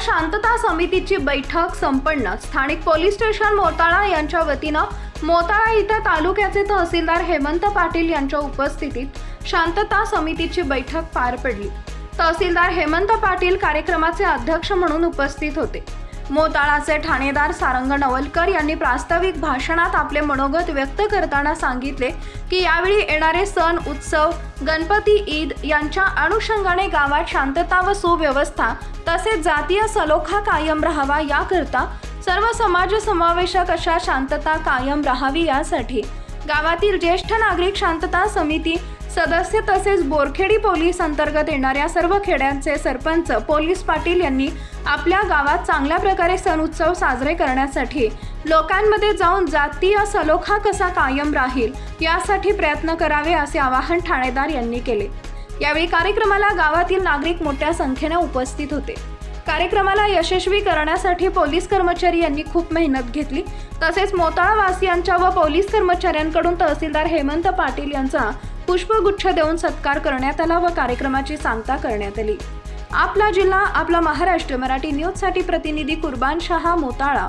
शांतता समितीची बैठक संपन्न. स्थानिक पोलीस स्टेशन मोताळा यांच्या वतीनं मोताळा इथं तालुक्याचे तहसीलदार हेमंत पाटील यांच्या उपस्थितीत शांतता समितीची बैठक पार पडली. तहसीलदार हेमंत पाटील कार्यक्रमाचे अध्यक्ष म्हणून उपस्थित होते. मोताळाचे ठाणेदार सारंग नवलकर यांनी प्रास्ताविक भाषणात आपले मनोगत व्यक्त करताना सांगितले की यावेळी येणारे सण उत्सव गणपती ईद यांच्या अनुषंगाने गावात शांतता व सुव्यवस्था तसेच जातीय सलोखा कायम राहावा याकरता सर्व समाज समावेशक अशा शांतता कायम राहावी यासाठी गावातील ज्येष्ठ नागरिक शांतता समिती सदस्य तसेच बोरखेडी पोलीस अंतर्गत येणाऱ्या सर्व खेड्यांचे सरपंच पोलीस पाटील यांनी आपल्या गावात चांगल्या प्रकारे सण उत्सव साजरे करण्यासाठी लोकांमध्ये जाऊन जातीय सलोखा कसा कायम राहील यासाठी प्रयत्न करावे असे आवाहन ठाणेदार यांनी केले. यावेळी कार्यक्रमाला गावातील नागरिक मोठ्या संख्येने उपस्थित होते. कार्यक्रमाला यशस्वी करण्यासाठी पोलीस कर्मचारी यांनी खूप मेहनत घेतली. तसेच मोताळावासियांच्या व पोलीस कर्मचाऱ्यांकडून तहसीलदार हेमंत पाटील यांचा पुष्पगुच्छ देऊन सत्कार करण्यात आला व कार्यक्रमाची सांगता करण्यात आली. आपला जिल्हा आपला महाराष्ट्र मराठी न्यूजसाठी प्रतिनिधी कुर्बान शहा मोताळा.